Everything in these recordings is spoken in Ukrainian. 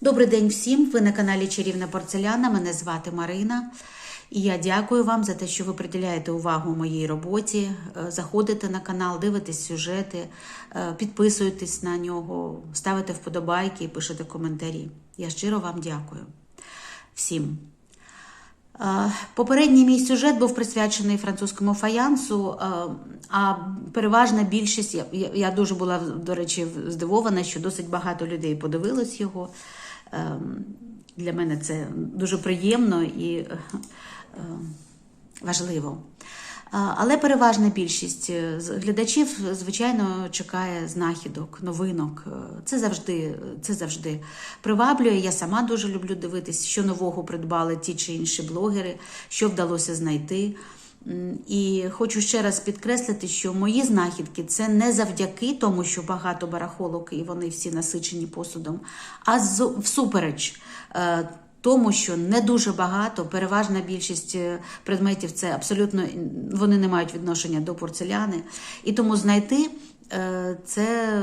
Добрий день всім! Ви на каналі Чарівна Порцеляна. Мене звати Марина. І я дякую вам за те, що ви приділяєте увагу моїй роботі. Е, Заходите на канал, дивитесь сюжети, е, підписуєтесь на нього, ставите вподобайки і пишете коментарі. Я щиро вам дякую всім. Е, Попередній мій сюжет був присвячений французькому фаянсу, а переважна більшість, я дуже була, до речі, здивована, що досить багато людей подивилось його. Е, Для мене це дуже приємно і е, важливо. Але переважна більшість е, глядачів, звичайно, чекає знахідок, новинок. Е, Це завжди, це завжди приваблює. Я сама дуже люблю дивитись, що нового придбали ті чи інші блогери, що вдалося знайти. І хочу ще раз підкреслити, що мої знахідки це не завдяки тому, що багато барахолок і вони всі насичені посудом, а всупереч е, тому, що не дуже багато, переважна більшість е, предметів це абсолютно вони не мають відношення до порцеляни. І тому знайти це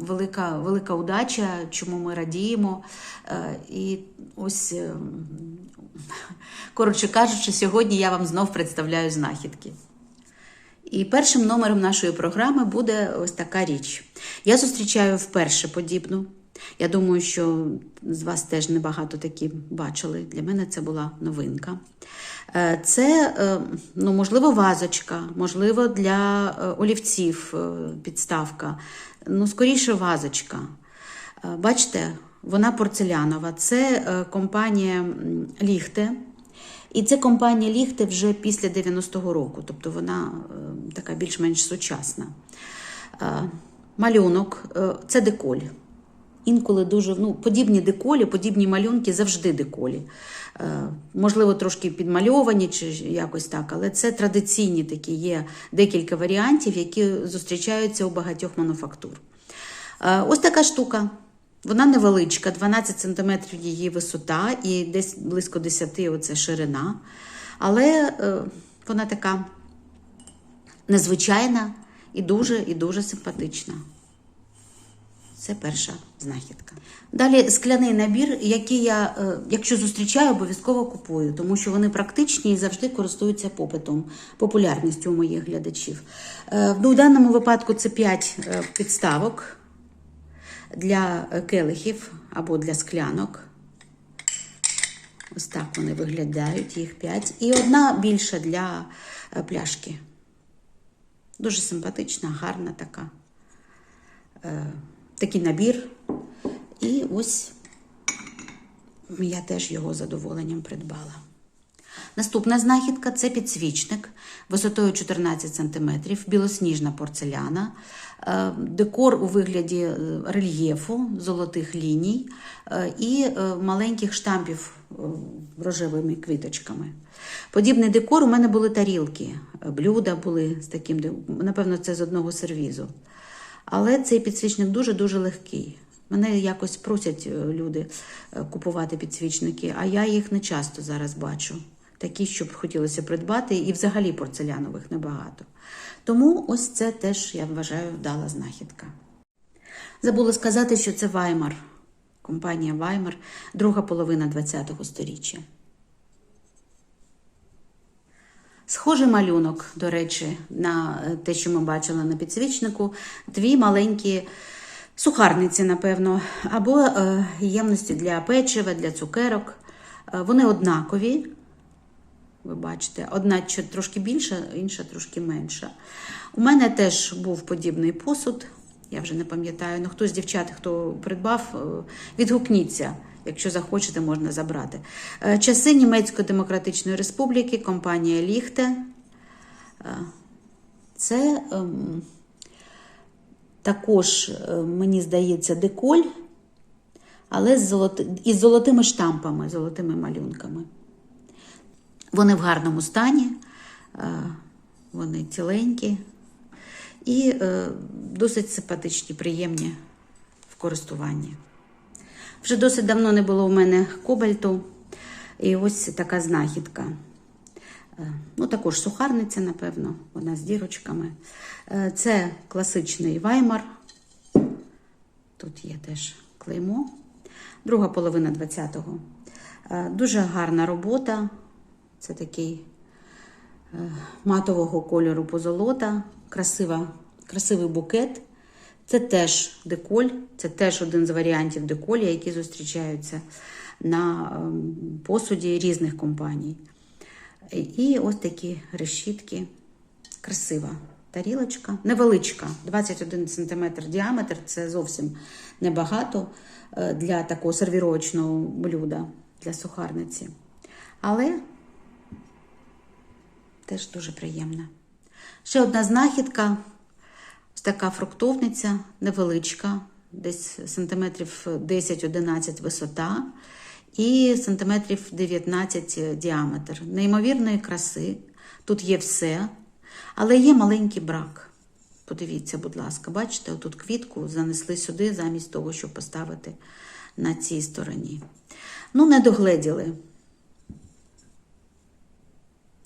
велика, велика удача, чому ми радіємо. Е, І ось, е, коротше кажучи, сьогодні я вам знов представляю знахідки. І першим номером нашої програми буде ось така річ. Я зустрічаю вперше подібну. Я думаю, що з вас теж небагато такі бачили. Для мене це була новинка. Е, Це, е, ну, можливо, вазочка, можливо, для е, олівців підставка. Ну, скоріше, вазочка. Бачите, вона порцелянова. Це компанія Ліхте. І це компанія Ліхте вже після 90-го року, тобто вона така більш-менш сучасна. Малюнок це деколь. Інколи дуже ну, подібні деколі, подібні малюнки завжди деколі. Е, можливо, трошки підмальовані чи якось так, але це традиційні такі є декілька варіантів, які зустрічаються у багатьох мануфактур. Е, ось така штука. Вона невеличка, 12 см її висота і десь близько 10 оце ширина. Але е, вона така незвичайна і дуже і дуже симпатична. Це перша знахідка. Далі скляний набір, який я, е, якщо зустрічаю, обов'язково купую, тому що вони практичні і завжди користуються попитом, популярністю у моїх глядачів. Е, Ну, в даному випадку це 5 підставок для е, келихів або для склянок. Ось так вони виглядають, їх 5. І одна більша для е, пляшки. Дуже симпатична, гарна така. Такий набір. І ось я теж його задоволенням придбала. Наступна знахідка це підсвічник висотою 14 см, білосніжна порцеляна, е, декор у вигляді е, рельєфу, золотих ліній е, і маленьких штампів рожевими квіточками. Подібний декор у мене були тарілки, блюда були з таким, напевно, це з одного сервізу. Але цей підсвічник дуже-дуже легкий. Мене якось просять е, люди е, купувати підсвічники, а я їх не часто зараз бачу. Такі, щоб хотілося придбати, і взагалі порцелянових небагато. Тому ось це теж, я вважаю, вдала знахідка. Забула сказати, що це Ваймар, компанія Ваймар, друга половина ХХ століття. Схожий малюнок, до речі, на е, те, що ми бачили на підсвічнику. Дві маленькі сухарниці, напевно, або е, ємності для печива, для цукерок. Е, Вони однакові. Ви бачите, одна трошки більша, інша трошки менша. У мене теж був подібний посуд. Я вже не пам'ятаю. Ну, хтось з дівчат, хто придбав, відгукніться. Якщо захочете, можна забрати. Е, Часи Німецької Демократичної Республіки, компанія Ліхте. Е, Це ем, також, е, мені здається, деколь, але з золоти... із золотими штампами, золотими малюнками. Вони в гарному стані, вони ціленькі і досить симпатичні, приємні в користуванні. Вже досить давно не було в мене кобальту, і ось така знахідка. Е, Ну, також сухарниця, напевно, вона з дірочками. Е, Це класичний ваймар. Тут є теж клеймо. друга половина 20-го. Е, Дуже гарна робота. Це такий матового кольору позолота, красива, красивий букет. Це теж деколь, це теж один з варіантів деколя, які зустрічаються на ем, посуді різних компаній. І ось такі решітки. Красива тарілочка, невеличка, 21 см діаметр, це зовсім небагато е, для такого сервіровочного блюда, для сухарниці. Але теж дуже приємна. Ще одна знахідка. Така фруктовниця невеличка, десь сантиметрів 10-11 висота і сантиметрів 19 діаметр. Неймовірної краси. Тут є все, але є маленький брак. Подивіться, будь ласка, бачите, отут квітку занесли сюди, замість того, щоб поставити на цій стороні. Ну, не догледіли.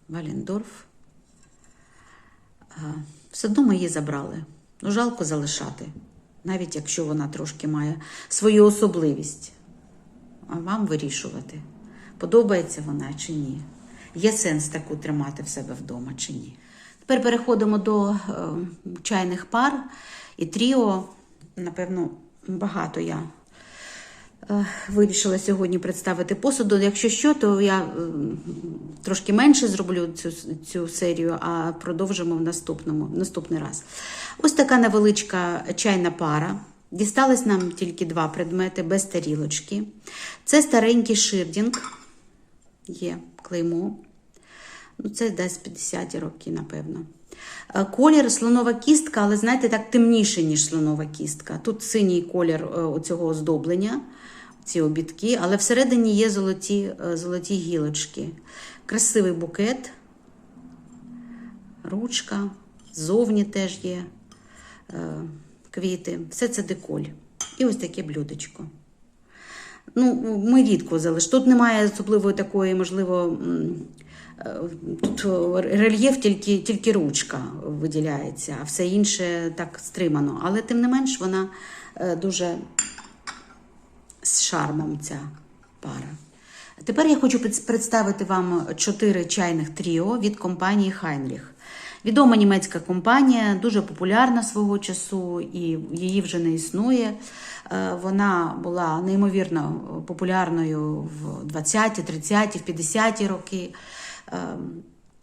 Валендорф. Все одно ми її забрали. Ну, жалко залишати, навіть якщо вона трошки має свою особливість. А вам вирішувати, подобається вона чи ні. Є сенс таку тримати в себе вдома чи ні. Тепер переходимо до е, чайних пар і тріо. Напевно, багато я вирішила сьогодні представити посуду. Якщо що, то я е, трошки менше зроблю цю, цю серію, а продовжимо в наступному, наступний раз. Ось така невеличка чайна пара. Дістались нам тільки два предмети без тарілочки. Це старенький ширдінг. Є клеймо. Ну, це десь 50 роки, напевно. Е, Колір слонова кістка, але знаєте, так темніше, ніж слонова кістка. Тут синій колір е, цього оздоблення, ці обідки, але всередині є золоті, е, золоті гілочки. Красивий букет, ручка, ззовні теж є е, квіти. Все це деколь. І ось таке блюдечко. Ну, ми рідко залиш. Тут немає особливої такої, можливо, е, тут рельєф тільки, тільки ручка виділяється, а все інше так стримано. Але тим не менш вона дуже з шармом ця пара. Тепер я хочу представити вам чотири чайних тріо від компанії Хайнріх. Відома німецька компанія, дуже популярна свого часу, і її вже не існує. Е, Вона була неймовірно популярною в 20-ті, 30-ті, в 50-ті роки. Е,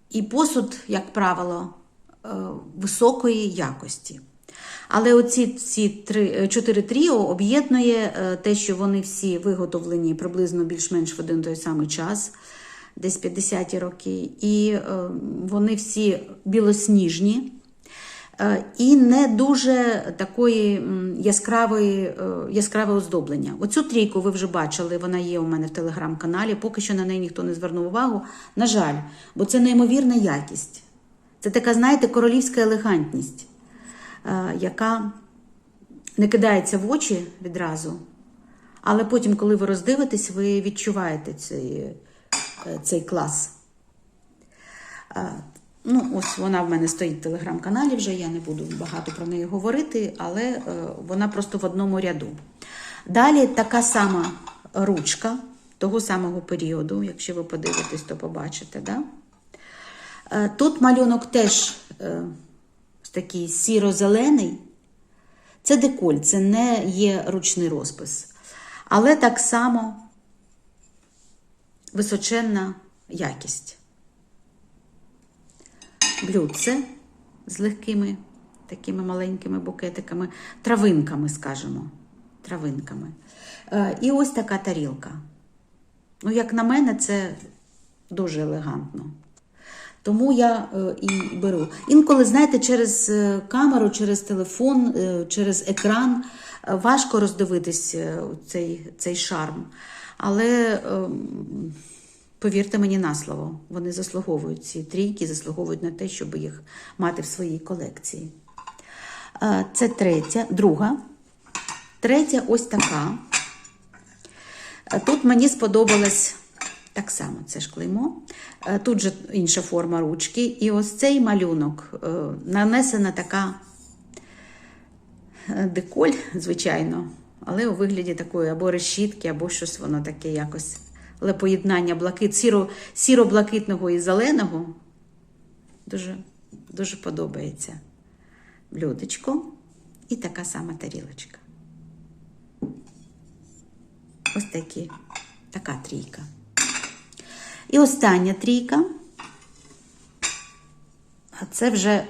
І посуд, як правило, е, високої якості. Але оці ці три, е, чотири тріо об'єднує е, те, що вони всі виготовлені приблизно більш-менш в один той самий час, десь 50-ті роки, і е, вони всі білосніжні. І не дуже такої яскравої, яскраве оздоблення. Оцю трійку ви вже бачили, вона є у мене в телеграм-каналі. Поки що на неї ніхто не звернув увагу. На жаль, бо це неймовірна якість. Це така, знаєте, королівська елегантність, яка не кидається в очі відразу, але потім, коли ви роздивитесь, ви відчуваєте цей, е, цей клас. Е, Ну, ось вона в мене стоїть в телеграм-каналі вже, я не буду багато про неї говорити, але е, вона просто в одному ряду. Далі така сама ручка того самого періоду, якщо ви подивитесь, то побачите. Да? Е, Тут малюнок теж е, такий сіро-зелений. Це деколь, це не є ручний розпис. Але так само височенна якість. Блюдце з легкими такими маленькими букетиками, травинками, скажімо. Травинками. Е, І ось така тарілка. Ну, як на мене, це дуже елегантно. Тому я е, і беру. Інколи, знаєте, через е, камеру, через телефон, е, через екран важко роздивитись цей, цей шарм. Але е, повірте мені на слово, вони заслуговують ці трійки, заслуговують на те, щоб їх мати в своїй колекції. Це третя, друга. Третя ось така. Тут мені сподобалось так само, це ж клеймо. Е, Тут же інша форма ручки. І ось цей малюнок е, нанесена така е, деколь, звичайно, але у вигляді такої або решітки, або щось воно таке якось. Але поєднання блакит, сіро, сіро-блакитного і зеленого дуже, дуже подобається. Блюдечко і така сама тарілочка. Ось такі, така трійка. І остання трійка. А це вже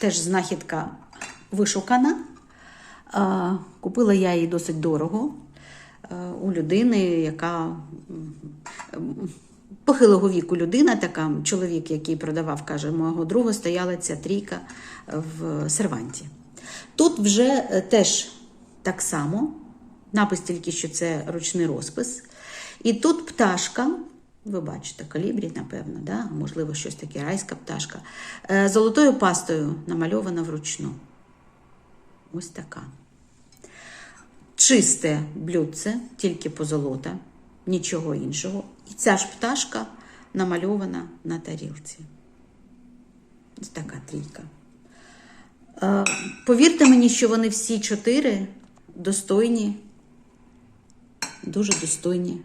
теж знахідка вишукана. Купила я її досить дорого е, у людини, яка похилого віку людина, така чоловік, який продавав, каже, мого друга стояла ця трійка в серванті. Тут вже е, теж так само, напис тільки, що це ручний розпис. І тут пташка, ви бачите, калібрі, напевно, да? можливо, щось таке райська пташка. е, Золотою пастою намальована вручну. Ось така. Чисте блюдце, тільки позолота, нічого іншого. І ця ж пташка намальована на тарілці. Ось така трійка. Е, Повірте мені, що вони всі чотири достойні, дуже достойні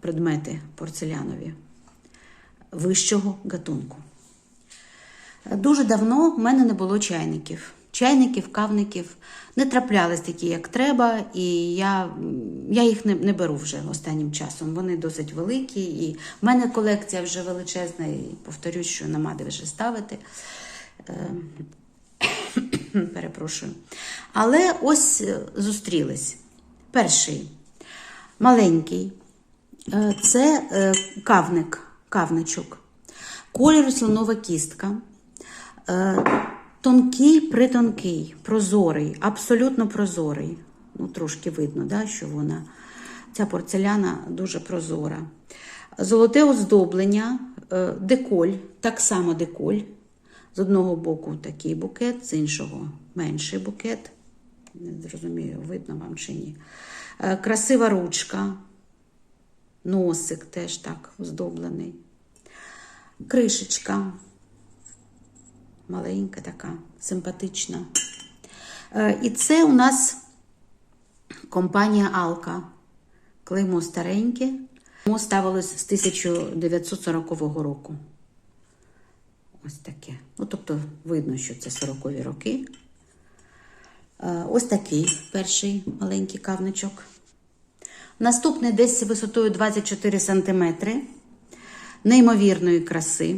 предмети порцелянові вищого гатунку. Дуже давно в мене не було чайників. Чайників, кавників не траплялись такі, як треба, і я, я їх не, не беру вже останнім часом. Вони досить великі, і в мене колекція вже величезна, і повторюсь, що нема де вже ставити. Е, Перепрошую. Але ось е, зустрілись. Перший маленький е, це е, кавник, кавничок. Колір слонова кістка. Е, Тонкий, притонкий, прозорий, абсолютно прозорий. Ну, трошки видно, да, що вона. Ця порцеляна дуже прозора. Золоте оздоблення, е, деколь, так само деколь. З одного боку такий букет, з іншого менший букет. Не зрозумію, видно вам чи ні. Е, Красива ручка, носик теж так оздоблений. Кришечка маленька така, симпатична. Е, І це у нас компанія Алка. Клеймо стареньке. Клеймо ставилось з 1940 року. Ось таке. Ну, тобто, видно, що це 40-ві роки. Е, Ось такий перший маленький кавничок. Наступний десь висотою 24 см. Неймовірної краси.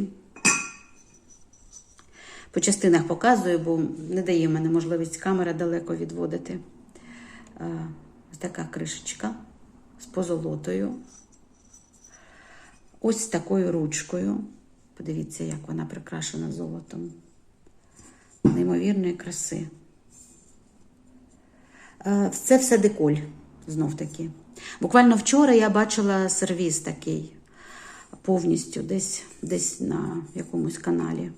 По частинах показую, бо не дає мене можливість камера далеко відводити. Е, Ось така кришечка з позолотою. Ось такою ручкою. Подивіться, як вона прикрашена золотом. Неймовірної краси. Е, Це все деколь, знов таки. Буквально вчора я бачила сервіс такий повністю десь, десь на якомусь каналі.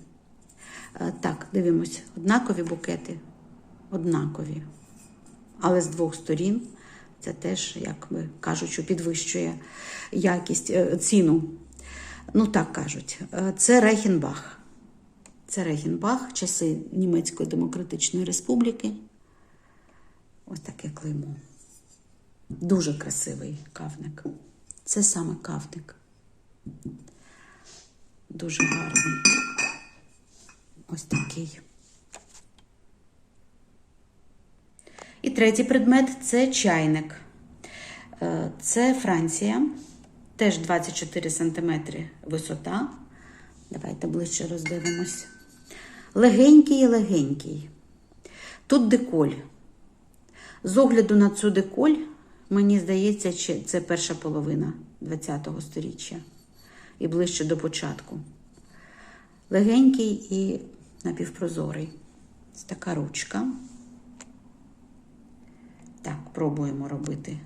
Е, Так, дивимось, однакові букети, однакові. Але з двох сторін це теж, як би кажуть, що підвищує якість, е, ціну. Ну, так кажуть, Е, це Рейхенбах. Це Рейхенбах, часи Німецької Демократичної Республіки. Ось таке клеймо. Дуже красивий кавник. Це саме кавник. Дуже гарний. Ось такий. І третій предмет це чайник. Е, Це Франція, теж 24 см висота. Давайте ближче роздивимось. Легенький легенький. Тут деколь. З огляду на цю деколь, мені здається, це перша половина ХХ століття і ближче до початку. Легенький і напівпрозорий. Ось така ручка. Так, пробуємо робити.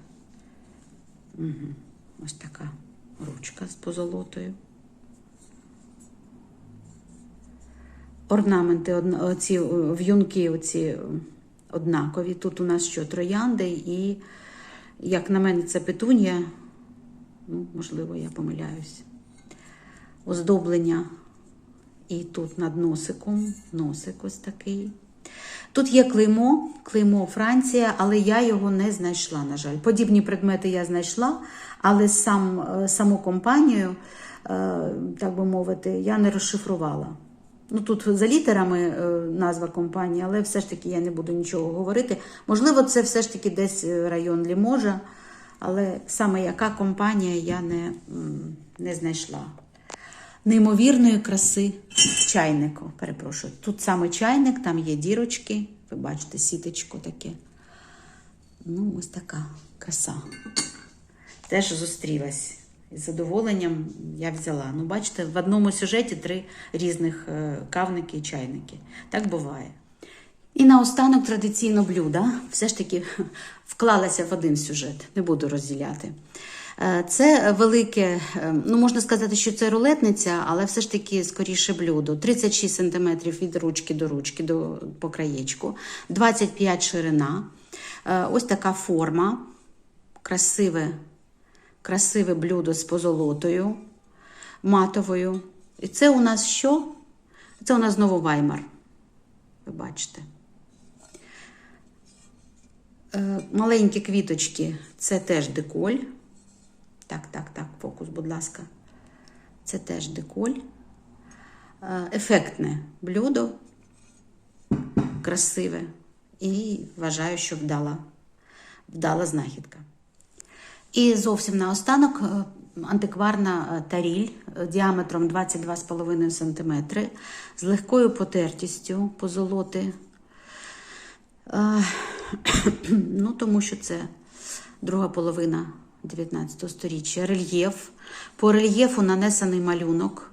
Угу. Ось така ручка з позолотою. Орнаменти, оці в'юнки оці однакові. Тут у нас що троянди і, як на мене, це петунія. Ну, можливо, я помиляюсь. Оздоблення і тут над носиком, носик ось такий. Тут є клеймо, клеймо Франція, але я його не знайшла, на жаль. Подібні предмети я знайшла, але сам, е, саму компанію, е, так би мовити, я не розшифрувала. Ну, тут за літерами е, назва компанії, але все ж таки я не буду нічого говорити. Можливо, це все ж таки десь е, район Ліможа, але саме яка компанія я не, не знайшла. Неймовірної краси чайнику. Перепрошую. Тут саме чайник, там є дірочки. Ви бачите, сіточко таке. Ну, ось така краса. Теж зустрілась. Із задоволенням я взяла. Ну, бачите, в одному сюжеті три різних е, кавники і чайники. Так буває. І наостанок традиційно блюда. Все ж таки вклалася в один сюжет, не буду розділяти. Е, Це велике, е, ну можна сказати, що це рулетниця, але все ж таки скоріше блюдо. 36 см від ручки до ручки до по краєчку, 25 ширина. Ось така форма, красиве, красиве блюдо з позолотою, матовою. І це у нас що? Це у нас знову ваймар. Ви бачите. Е, Маленькі квіточки це теж деколь. Так, так, так, фокус, будь ласка. Це теж деколь. Е, Ефектне блюдо, красиве. І вважаю, що вдала, вдала знахідка. І зовсім наостанок е, антикварна е, таріль е, діаметром 22,5 см з легкою потертістю позолоти. Ну, тому що це друга половина 19 століття. Рельєф. По рельєфу нанесений малюнок,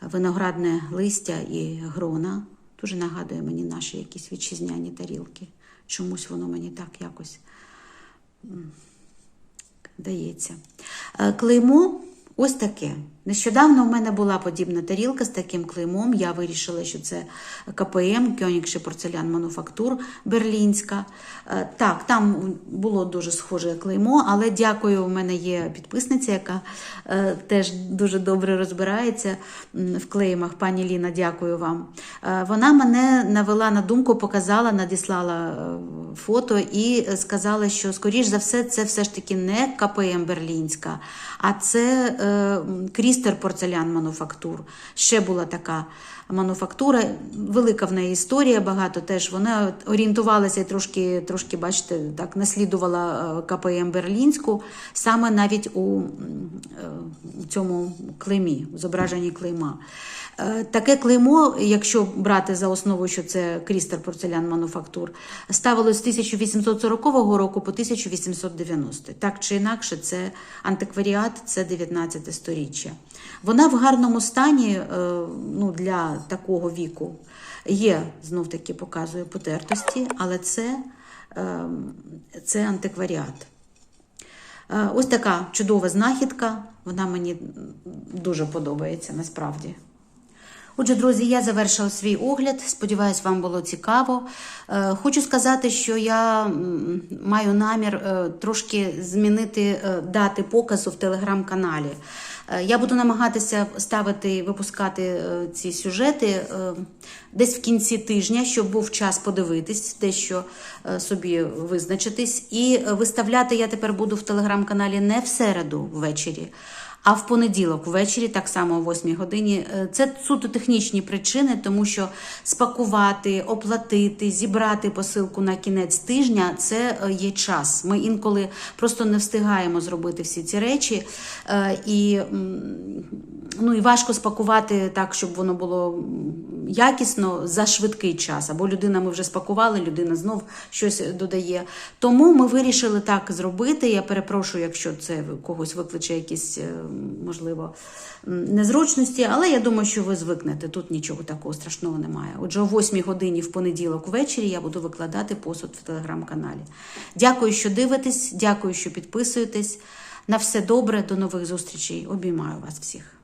виноградне листя і грона. Дуже нагадує мені наші якісь вітчизняні тарілки. Чомусь воно мені так якось дається. Е, Клеймо ось таке. Нещодавно в мене була подібна тарілка з таким клеймом. Я вирішила, що це КПМ, Кьонікше порцелян мануфактур Берлінська. Е, Так, там було дуже схоже клеймо, але дякую, у мене є підписниця, яка е, теж дуже добре розбирається в клеймах. Пані Ліна, дякую вам. Е, Вона мене навела на думку, показала, надіслала фото і сказала, що, скоріш за все, це все ж таки не КПМ Берлінська, а це е, м, Крістер порцелян мануфактур. Ще була така мануфактура, велика в неї історія багато теж. Вона орієнтувалася і трошки, трошки, бачите, так наслідувала е, КПМ Берлінську, саме навіть у е, цьому клеймі, в зображенні клейма. Е, Таке клеймо, якщо брати за основу, що це Крістер порцелян мануфактур, ставилось з 1840 року по 1890. Так чи інакше, це антикваріат, це 19 сторіччя. Вона в гарному стані е, ну, для такого віку. Є, знов таки показує потертості, але це, е, це антикваріат. Е, Ось така чудова знахідка. Вона мені дуже подобається насправді. Отже, друзі, я завершила свій огляд. Сподіваюсь, вам було цікаво. Е, Хочу сказати, що я маю намір трошки змінити дати показу в телеграм-каналі. Е, Я буду намагатися ставити, випускати е, ці сюжети е, десь в кінці тижня, щоб був час подивитись, дещо що собі визначитись. І виставляти я тепер буду в телеграм-каналі не в середу ввечері. А в понеділок ввечері, так само о 8 годині, Е, це суто технічні причини, тому що спакувати, оплатити, зібрати посилку на кінець тижня це е, є час. Ми інколи просто не встигаємо зробити всі ці речі. Е, І, ну, і важко спакувати так, щоб воно було якісно за швидкий час. Або людина ми вже спакували, людина знов щось додає. Тому ми вирішили так зробити. Я перепрошую, якщо це когось викличе якісь, можливо, незручності, але я думаю, що ви звикнете. Тут нічого такого страшного немає. Отже, о 8 годині в понеділок ввечері я буду викладати посуд в телеграм-каналі. Дякую, що дивитесь, дякую, що підписуєтесь. На все добре, до нових зустрічей. Обіймаю вас всіх.